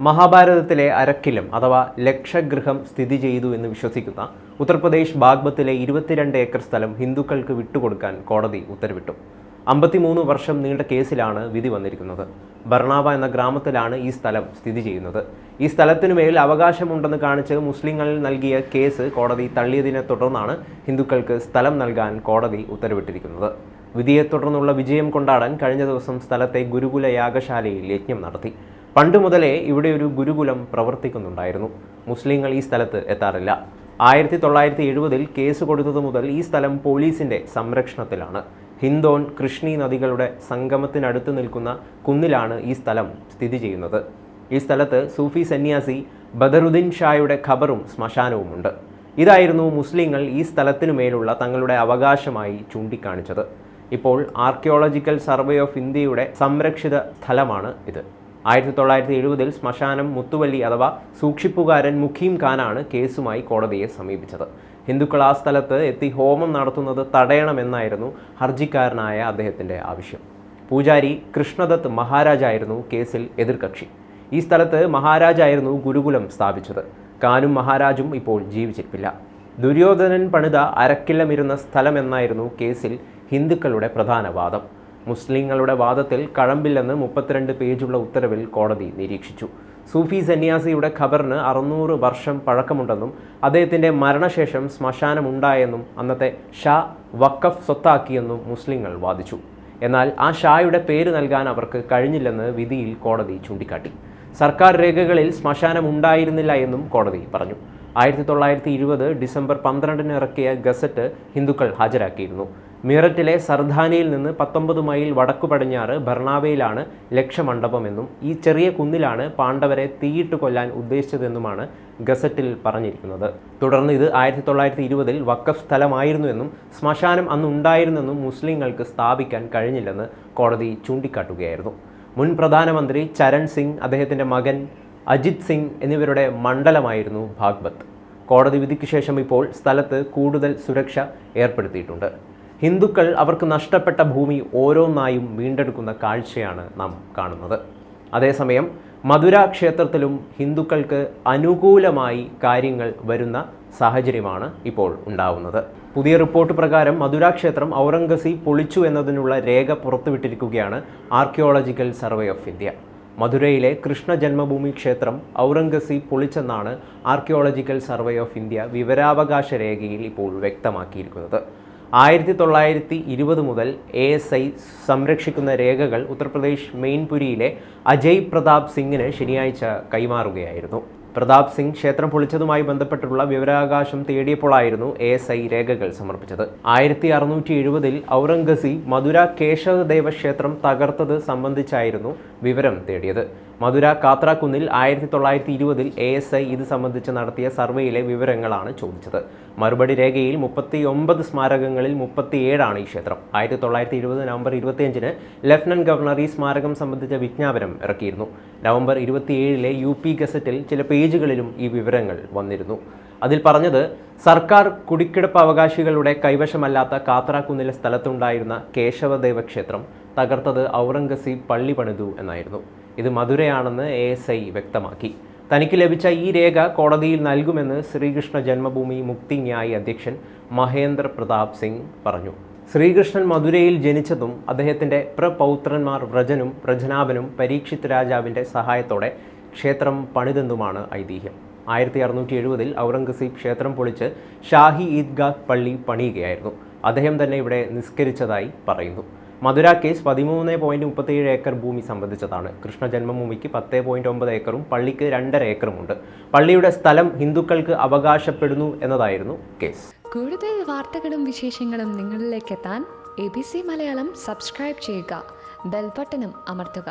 മഹാഭാരതത്തിലെ അരക്കിലും അഥവാ ലക്ഷഗൃഹം സ്ഥിതി ചെയ്തു എന്ന് വിശ്വസിക്കുന്ന ഉത്തർപ്രദേശ് ബാഗ്ബത്തിലെ ഇരുപത്തിരണ്ട് ഏക്കർ സ്ഥലം ഹിന്ദുക്കൾക്ക് വിട്ടുകൊടുക്കാൻ കോടതി ഉത്തരവിട്ടു. അമ്പത്തിമൂന്ന് വർഷം നീണ്ട കേസിലാണ് വിധി വന്നിരിക്കുന്നത്. ബർണാവ എന്ന ഗ്രാമത്തിലാണ് ഈ സ്ഥലം സ്ഥിതി ചെയ്യുന്നത്. ഈ സ്ഥലത്തിനുമേൽ അവകാശമുണ്ടെന്ന് കാണിച്ച് മുസ്ലിങ്ങൾ നൽകിയ കേസ് കോടതി തള്ളിയതിനെ തുടർന്നാണ് ഹിന്ദുക്കൾക്ക് സ്ഥലം നൽകാൻ കോടതി ഉത്തരവിട്ടിരിക്കുന്നത്. വിധിയെ തുടർന്നുള്ള വിജയം കൊണ്ടാടാൻ കഴിഞ്ഞ ദിവസം സ്ഥലത്തെ ഗുരുകുല യാഗശാലയിൽ യജ്ഞം നടത്തി. പണ്ട് മുതലേ ഇവിടെ ഒരു ഗുരുകുലം പ്രവർത്തിക്കുന്നുണ്ടായിരുന്നു. മുസ്ലിങ്ങൾ ഈ സ്ഥലത്ത് എത്താറില്ല. ആയിരത്തി തൊള്ളായിരത്തി എഴുപതിൽ കേസ് കൊടുത്തത് മുതൽ ഈ സ്ഥലം പോലീസിന്റെ സംരക്ഷണത്തിലാണ്. ഹിന്ദോൺ കൃഷ്ണി നദികളുടെ സംഗമത്തിനടുത്ത് നിൽക്കുന്ന കുന്നിലാണ് ഈ സ്ഥലം സ്ഥിതി ചെയ്യുന്നത്. ഈ സ്ഥലത്ത് സൂഫി സന്യാസി ബദറുദ്ദീൻ ഷായുടെ ഖബറും ശ്മശാനവുമുണ്ട്. ഇതായിരുന്നു മുസ്ലിങ്ങൾ ഈ സ്ഥലത്തിനു മേലുള്ള തങ്ങളുടെ അവകാശമായി ചൂണ്ടിക്കാണിച്ചത്. ഇപ്പോൾ ആർക്കിയോളജിക്കൽ സർവേ ഓഫ് ഇന്ത്യയുടെ സംരക്ഷിത സ്ഥലമാണ് ഇത്. ആയിരത്തി തൊള്ളായിരത്തി എഴുപതിൽ ശ്മശാനം മുത്തുവല്ലി അഥവാ സൂക്ഷിപ്പുകാരൻ മുഖീം ഖാനാണ് കേസുമായി കോടതിയെ സമീപിച്ചത്. ഹിന്ദുക്കൾ ആ സ്ഥലത്ത് എത്തി ഹോമം നടത്തുന്നത് തടയണമെന്നായിരുന്നു ഹർജിക്കാരനായ അദ്ദേഹത്തിന്റെ ആവശ്യം. പൂജാരി കൃഷ്ണദത്ത് മഹാരാജായിരുന്നു കേസിൽ എതിർകക്ഷി. ഈ സ്ഥലത്ത് മഹാരാജായിരുന്നു ഗുരുകുലം സ്ഥാപിച്ചത്. കാനും മഹാരാജും ഇപ്പോൾ ജീവിച്ചിരിപ്പില്ല. ദുര്യോധനൻ പണിത അരക്കില്ലമിരുന്ന സ്ഥലമെന്നായിരുന്നു കേസിൽ ഹിന്ദുക്കളുടെ പ്രധാന വാദം. മുസ്ലിങ്ങളുടെ വാദത്തിൽ കഴമ്പില്ലെന്ന് മുപ്പത്തിരണ്ട് പേജുള്ള ഉത്തരവിൽ കോടതി നിരീക്ഷിച്ചു. സൂഫി സന്യാസിയുടെ ഖബറിന് അറുന്നൂറ് വർഷം പഴക്കമുണ്ടെന്നും അദ്ദേഹത്തിന്റെ മരണശേഷം ശ്മശാനമുണ്ടായെന്നും അന്നത്തെ ഷാ വക്കഫ് സ്വത്താക്കിയെന്നും മുസ്ലിങ്ങൾ വാദിച്ചു. എന്നാൽ ആ ഷായുടെ പേര് നൽകാൻ അവർക്ക് കഴിഞ്ഞില്ലെന്ന് വിധിയിൽ കോടതി ചൂണ്ടിക്കാട്ടി. സർക്കാർ രേഖകളിൽ ശ്മശാനം ഉണ്ടായിരുന്നില്ല എന്നും കോടതി പറഞ്ഞു. ആയിരത്തി തൊള്ളായിരത്തി ഇരുപത് ഡിസംബർ പന്ത്രണ്ടിന് ഇറക്കിയ ഗസറ്റ് ഹിന്ദുക്കൾ ഹാജരാക്കിയിരുന്നു. മീററ്റിലെ സർധാനിയിൽ നിന്ന് പത്തൊമ്പത് മൈൽ വടക്കു പടിഞ്ഞാറ് ബർണാവയിലാണ് ലക്ഷമണ്ഡപമെന്നും ഈ ചെറിയ കുന്നിലാണ് പാണ്ഡവരെ തീയിട്ട് കൊല്ലാൻ ഉദ്ദേശിച്ചതെന്നുമാണ് ഗസറ്റിൽ പറഞ്ഞിരിക്കുന്നത്. തുടർന്ന് ഇത് ആയിരത്തി തൊള്ളായിരത്തി ഇരുപതിൽ വക്കഫ് സ്ഥലമായിരുന്നുവെന്നും ശ്മശാനം അന്നുണ്ടായിരുന്നെന്നും മുസ്ലിങ്ങൾക്ക് സ്ഥാപിക്കാൻ കഴിഞ്ഞില്ലെന്ന് കോടതി ചൂണ്ടിക്കാട്ടുകയായിരുന്നു. മുൻ പ്രധാനമന്ത്രി ചരൺ സിംഗ് അദ്ദേഹത്തിന്റെ മകൻ അജിത് സിംഗ് എന്നിവരുടെ മണ്ഡലമായിരുന്നു ഭാഗ്വത് കോടതി വിധിക്ക് ശേഷം ഇപ്പോൾ സ്ഥലത്ത് കൂടുതൽ സുരക്ഷ ഏർപ്പെടുത്തിയിട്ടുണ്ട്. ഹിന്ദുക്കൾ അവർക്ക് നഷ്ടപ്പെട്ട ഭൂമി ഓരോന്നായും വീണ്ടെടുക്കുന്ന കാഴ്ചയാണ് നാം കാണുന്നത്. അതേസമയം മധുര ക്ഷേത്രത്തിലും ഹിന്ദുക്കൾക്ക് അനുകൂലമായി കാര്യങ്ങൾ വരുന്ന സാഹചര്യമാണ് ഇപ്പോൾ ഉണ്ടാവുന്നത്. പുതിയ റിപ്പോർട്ട് പ്രകാരം മധുര ക്ഷേത്രം ഔറംഗസി പൊളിച്ചു എന്നതിനുള്ള രേഖ പുറത്തുവിട്ടിരിക്കുകയാണ് ആർക്കിയോളജിക്കൽ സർവേ ഓഫ് ഇന്ത്യ. മധുരയിലെ കൃഷ്ണ ജന്മഭൂമി ക്ഷേത്രം ഔറംഗസി പൊളിച്ചെന്നാണ് ആർക്കിയോളജിക്കൽ സർവേ ഓഫ് ഇന്ത്യ വിവരാവകാശ രേഖയിൽ ഇപ്പോൾ വ്യക്തമാക്കിയിരിക്കുന്നത്. ആയിരത്തി തൊള്ളായിരത്തി ഇരുപത് മുതൽ എ എസ് ഐ സംരക്ഷിക്കുന്ന രേഖകൾ ഉത്തർപ്രദേശ് മെയിൻപുരിയിലെ അജയ് പ്രതാപ് സിംഗിന് ശനിയാഴ്ച കൈമാറുകയായിരുന്നു. പ്രതാപ് സിംഗ് ക്ഷേത്രം പൊളിച്ചതുമായി ബന്ധപ്പെട്ടുള്ള വിവരാവകാശം തേടിയപ്പോഴായിരുന്നു എ എസ് ഐ രേഖകൾ സമർപ്പിച്ചത്. ആയിരത്തി അറുന്നൂറ്റി എഴുപതിൽ ഔറംഗസി മധുര കേശവദേവ ക്ഷേത്രം തകർത്തത് സംബന്ധിച്ചായിരുന്നു വിവരം തേടിയത്. മധുര കാത്രാക്കുന്നിൽ ആയിരത്തി തൊള്ളായിരത്തി ഇരുപതിൽ എ എസ് ഐ ഇത് സംബന്ധിച്ച് നടത്തിയ സർവേയിലെ വിവരങ്ങളാണ് ചോദിച്ചത്. മറുപടി രേഖയിൽ മുപ്പത്തി ഒമ്പത് സ്മാരകങ്ങളിൽ മുപ്പത്തിയേഴാണ് ഈ ക്ഷേത്രം. ആയിരത്തി തൊള്ളായിരത്തി ഇരുപത് നവംബർ ഇരുപത്തിയഞ്ചിന് ലഫ്റ്റനന്റ് ഗവർണർ ഈ സ്മാരകം സംബന്ധിച്ച വിജ്ഞാപനം ഇറക്കിയിരുന്നു. നവംബർ ഇരുപത്തിയേഴിലെ യു പി ഗസറ്റിൽ ചില പേജുകളിലും ഈ വിവരങ്ങൾ വന്നിരുന്നു. അതിൽ പറഞ്ഞത് സർക്കാർ കുടിക്കിടപ്പ് അവകാശികളുടെ കൈവശമല്ലാത്ത കാത്രാക്കുന്നിലെ സ്ഥലത്തുണ്ടായിരുന്ന കേശവദേവ ക്ഷേത്രം തകർത്തത് ഔറംഗസീബ് പള്ളി പണിതു എന്നായിരുന്നു. ഇത് മധുരയാണെന്ന് എ എസ് ഐ വ്യക്തമാക്കി. തനിക്ക് ലഭിച്ച ഈ രേഖ കോടതിയിൽ നൽകുമെന്ന് ശ്രീകൃഷ്ണ ജന്മഭൂമി മുക്തി ന്യായി അധ്യക്ഷൻ മഹേന്ദ്ര പ്രതാപ് സിംഗ് പറഞ്ഞു. ശ്രീകൃഷ്ണൻ മധുരയിൽ ജനിച്ചതും അദ്ദേഹത്തിന്റെ പ്രപൗത്രന്മാർ വ്രജനും വ്രജനാഭനും പരീക്ഷിത് രാജാവിന്റെ സഹായത്തോടെ ക്ഷേത്രം പണിതെന്നുമാണ് ഐതിഹ്യം. ആയിരത്തി അറുന്നൂറ്റി എഴുപതിൽ ഔറംഗസീബ് ക്ഷേത്രം പൊളിച്ച് ഷാഹി ഈദ്ഗാഹ് പള്ളി പണിയുകയായിരുന്നു. അദ്ദേഹം തന്നെ ഇവിടെ നിസ്കരിച്ചതായി പറയുന്നു. മധുര കേസ് പതിമൂന്ന് പോയിന്റ് മുപ്പത്തിയേഴ് ഏക്കർ ഭൂമി സംബന്ധിച്ചതാണ്. കൃഷ്ണ ജന്മഭൂമിക്ക് പത്ത് പോയിന്റ് ഒമ്പത് ഏക്കറും പള്ളിക്ക് രണ്ടര ഏക്കറുമുണ്ട് പള്ളിയുടെ സ്ഥലം ഹിന്ദുക്കൾക്ക് അവകാശപ്പെടുന്നു എന്നതായിരുന്നു കേസ്. കൂടുതൽ വാർത്തകളും വിശേഷങ്ങളും നിങ്ങളിലേക്ക് എത്താൻ A B C Malayalam subscribe ചെയ്യുക. ബെൽബട്ടനും അമർത്തുക.